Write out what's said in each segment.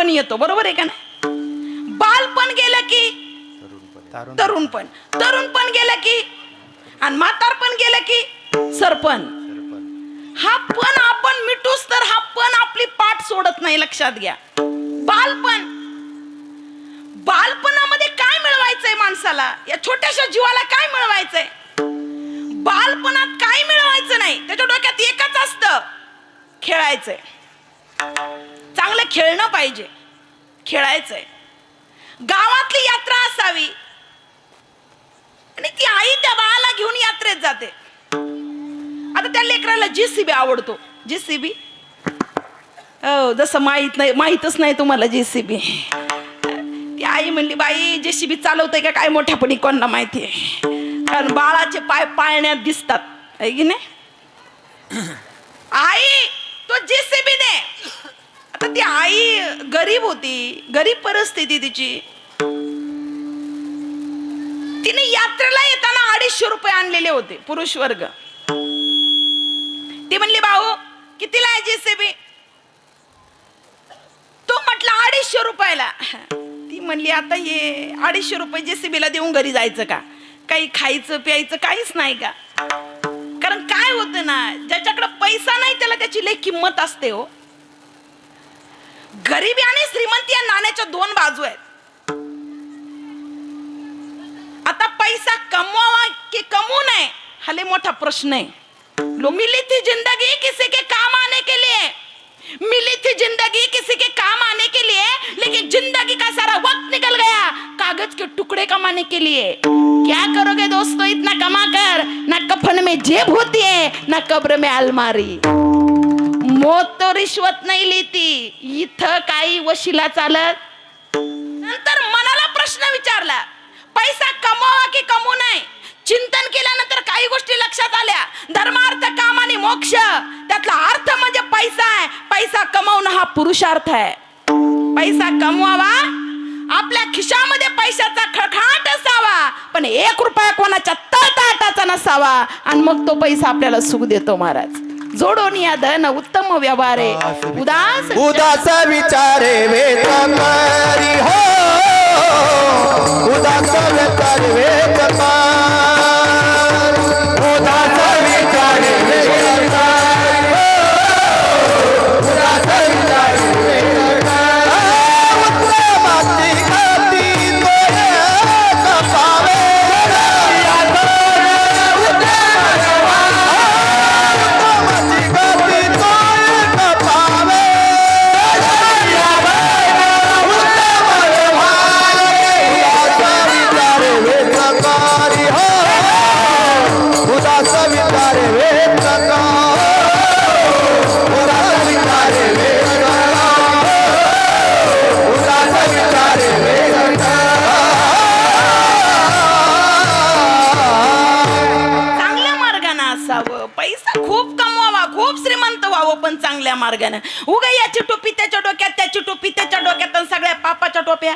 तरुणपण येतो बरोबर आहे का नाही? बालपण गेलं की तरुणपण तरुणपण गेलं की आणि म्हातारपण गेलं की सरपण. हा पण आपण मिटूस तर हा पण आपली पाठ सोडत नाही लक्षात घ्या. बालपण बालपणामध्ये काय मिळवायचंय माणसाला? या छोट्याशा जीवाला काय मिळवायचंय? बालपणात काय मिळवायचं नाही? त्याच्या डोक्यात एकच असतं खेळायचंय. चांगलं खेळणं पाहिजे. खेळायचंय. गावातली यात्रा असावी. आणि ती आई त्या बाळाला घेऊन यात्रेत जाते. आता त्या लेकराला जेसीबी आवडतो. जेसीबी हो जसं माहीत नाही माहीतच नाही तुम्हाला जेसीबी ती आई म्हणली बाई जेसीबी चालवते का? काय मोठ्यापणी कोणाला माहिती आहे? कारण बाळाचे पाय पाळण्यात दिसतात. आहे की नाही? आई ती आई गरीब होती गरीब परिस्थिती तिची. तिने यात्रेला येताना अडीचशे रुपये आणलेले होते पुरुष वर्ग. ती म्हणली भाऊ कितीला आहे जेसीबी? तो म्हटला अडीचशे रुपयाला. ती म्हणली आता हे अडीचशे रुपये जेसीबीला देऊन घरी जायचं का? काही खायचं प्यायचं काहीच नाही का? कारण काय होतं ना ज्याच्याकडे पैसा नाही त्याला त्याची लई किंमत असते हो. गरिबी आणि श्रीमंती या नाण्याच्या दोन बाजू आहेत. आता पैसा कमवावा की कमवू नये हले मोठा प्रश्न आहे. लो मिली थी जिंदगी किसी के काम आने के लिए. मिली थी जिंदगी किसी के काम आने के लिए लेकिन जिंदगी का सारा वक्त निकल गया कागज के टुकड़े कमाने के लिए. क्या करोगे दोस्तों इतना कमा कर ना कफन में जेब होती है ना कब्र में अलमारी. मोत तो रिश्वत नाही लिहिती. इथं काही वशिला चालत. नंतर मनाला प्रश्न विचारला पैसा कमावा की कमवू नये? चिंतन केल्यानंतर काही गोष्टी लक्षात आल्या. धर्मार्थ काम आणि मोक्ष त्यातला अर्थ म्हणजे पैसा आहे. पैसा कमवणं हा पुरुषार्थ आहे. पैसा कमवावा आपल्या खिशामध्ये पैशाचा खळखळाट असावा पण एक रुपया कोणाच्या तळताटाचा नसावा आणि मग तो पैसा आपल्याला सुख देतो महाराज. जोडून या धन उत्तम व्यवहार. उदास उदास विचारे वेद हो. उदास विचारे वेद खूप कमवावा खूप श्रीमंत व्हावं पण चांगल्या मार्गाने. उगा याची टोपी त्याच्या डोक्यात त्याची टोपी त्याच्या डोक्यात आणि सगळ्या पापाच्या टोप्या.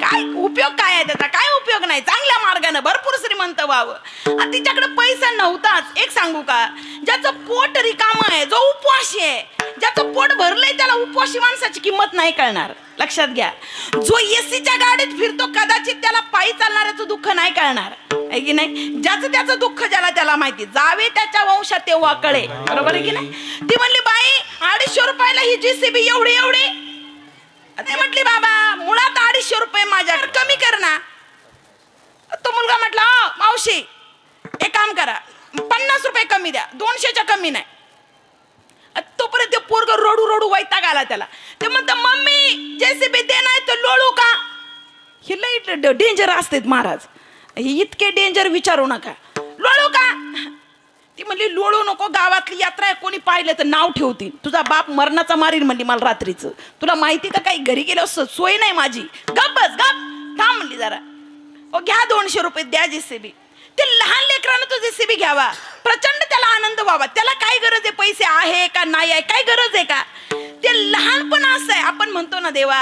काय उपयोग काय आहे त्याचा? काय उपयोग नाही? चांगल्या मार्गाने भरपूर श्रीमंत व्हावं. आणि तिच्याकडे पैसा नव्हताच. एक सांगू का? ज्याचं पोट रिकाम आहे जो उपवाशी आहे ज्याचं पोट भरलंय त्याला उपवाशी माणसाची किंमत नाही कळणार. लक्षात घ्या. जो एसीच्या गाडीत फिरतो कदाचित त्याला पायी चालणाऱ्याचं दुःख नाही कळणार. आहे की नाही? ज्याचं त्याचं दुःख ज्याला त्याला माहिती जावे त्याच्या वंशात तेव्हा कळे. बरोबर आहे की नाही? ती म्हणली बाई अडीचशे रुपयाला ही जीसीबी एवढी एवढी? ते म्हटली बाबा मुळात अडीचशे रुपये माझ्या कमी कर ना. तो मुलगा म्हटला मावशी एक काम करा. पन्नास रुपये कमी द्या. दोनशेच्या कमी नाही. तोपर्यंत ते पोरग रडू रडू वैताग आला त्याला. ते म्हणतं मम्मी जेसीबी दे नाही तर लोळू का? हे लई डेंजर असतात महाराज. हे इतके डेंजर विचारू नका. लोळू का? ती म्हणली लोळू नको गावातली यात्रा आहे कोणी पाहिलं तर नाव ठेवतील. तुझा बाप मरणाचा मारील म्हणली मला रात्रीचं. तुला माहिती का काही घरी गेलं असं सोय नाही माझी. गप बस गप. थांब म्हणली जरा. ओ घ्या दोनशे रुपये द्या जेसीबी. ते लहान लेकरानं तो जेसीबी घ्यावा. प्रचंड आनंद व्हावा. त्याला काय गरज आहे? पैसे आहे का नाही आहे? काय गरज आहे का? ते लहानपण असं आहे. आपण म्हणतो ना देवा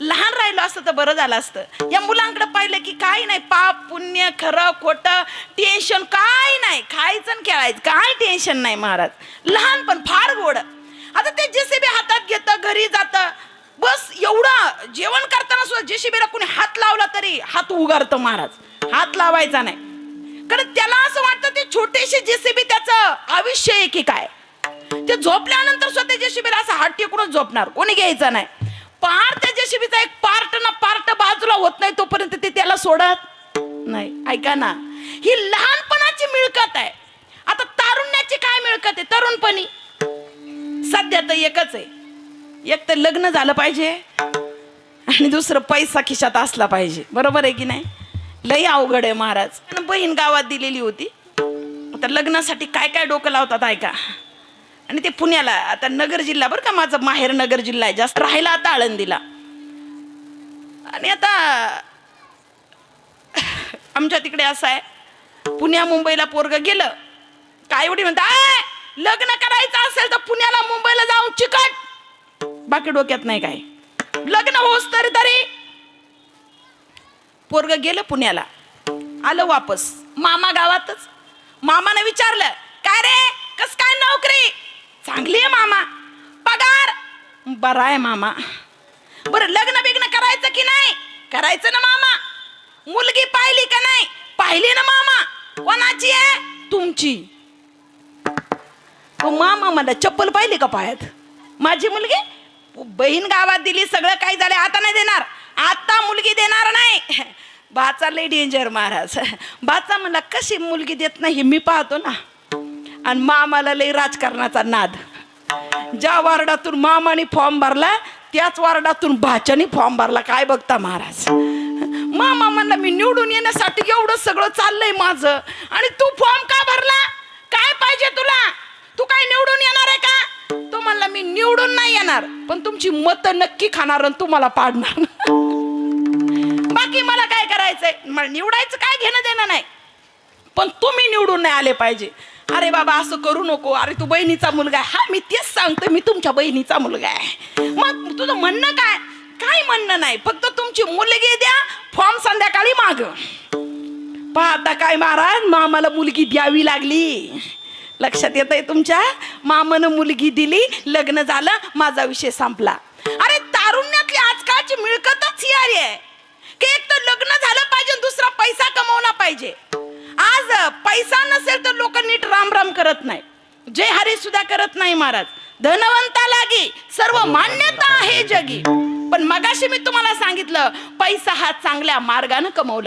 लहान राहिलो असतं तर बरं झालं असतं. या मुलांकडे पाहिलं की काही नाही. पाप पुण्य खरं खोट टेन्शन काय नाही. खायचं खेळायचं. काय टेन्शन नाही महाराज. लहानपण फार गोड. आता ते जेसीबी हातात घेतं घरी जातं. बस एवढं जेवण करताना सुद्धा जेसीबीला कुणी हात लावला तरी हात उगारतं महाराज. हात लावायचा नाही. कारण त्याला असं वाटतं की काय? ते झोपल्यानंतर स्वतः जेसीबीला असा हात टेकूनच झोपणार. कोणी घ्यायचा नाही. पार त्या शिबीचा एक पार्ट ना पार्ट बाजूला होत नाही तोपर्यंत ते त्याला सोडत नाही. ऐका ना. ही लहानपणाची मिळकत आहे. आता तारुण्याची काय मिळकत आहे? तरुणपणी. सध्या तर एकच आहे. एक तर लग्न झालं पाहिजे आणि दुसरं पैसा खिशात असला पाहिजे. बरोबर आहे की नाही? लई अवघड आहे महाराज. बहीण गावात दिलेली होती. आता लग्नासाठी काय काय डोकं लावतात ऐका. आणि ते पुण्याला आता नगर जिल्हा बरं का माझं माहेर नगर जिल्हा आहे जास्त राहायला आता आळंदीला. आणि आता आमच्या तिकडे असं आहे पुण्या मुंबईला पोरग गेलं काय एवढी म्हणता लग्न करायचं असेल तर पुण्याला मुंबईला जाऊन चिकट. बाकी डोक्यात नाही काय. लग्न होस तरी तरी. पोरग गेलं पुण्याला आलं वापस मामा गावातच. मामाने विचारलं काय रे? कस काय नोकरी? चांगली आहे मामा. पगार? बरा आहे मामा. बरं लग्न बिग्न करायचं की नाही? करायचं ना मामा. मुलगी पाहिली का नाही? पाहिली ना मामा. कोणाची आहे? तुमची. मामा मला चप्पल पाहिली का पायात? माझी मुलगी? बहीण गावात दिली सगळं काही झालं आता नाही देणार. आता मुलगी देणार नाही. बाचा लय डेंजर महाराज. बाचा मला कशी मुलगी देत नाही हे मी पाहतो ना. आणि मामाला लय राजकारणाचा नाद. ज्या वार्डातून मामाने फॉर्म भरला त्याच वार्डातून भाच्याने फॉर्म भरला. काय बघता महाराज? मामा म्हणला मी निवडून येण्यासाठी एवढं सगळं चाललंय माझं. आणि तू फॉर्म का भरला? काय पाहिजे तुला? तू काय निवडून येणार आहे का? तो म्हणला मी निवडून नाही येणार पण तुमची मतं नक्की खाणार आणि तुम्हाला पाडणार. काय मला निवडायचं काय घेणं देणं नाही. पण तुम्ही निवडून नाही आले पाहिजे. अरे बाबा असं करू नको. अरे तू बहिणीचा मुलगा आहे. हा मी तेच सांगतो मी तुमच्या बहिणीचा मुलगा आहे. मग तुझं म्हणणं काय? काय म्हणणं नाही? फक्त तुमची मुलगी द्या फॉर्म संध्याकाळी माग. पाहता काय महाराज मामाला मुलगी द्यावी लागली. लक्षात येत आहे तुमच्या? मामानं मुलगी दिली लग्न झालं माझा विषय संपला. अरे तारुण्यातली आजकालची मिळकतच ही आहे. की एक तर लग्न झालं पाहिजे दुसरा पैसा कमवला पाहिजे. आज पैसा नसेल तर लोक नीट राम राम करत नाही. जय हरी सुद्धा करत नाही महाराज. धनवंता लागी सर्व मान्यता आहे. जगी. पण मगाशी मी तुम्हाला सांगितलं पैसा हा चांगल्या मार्गाने कमवला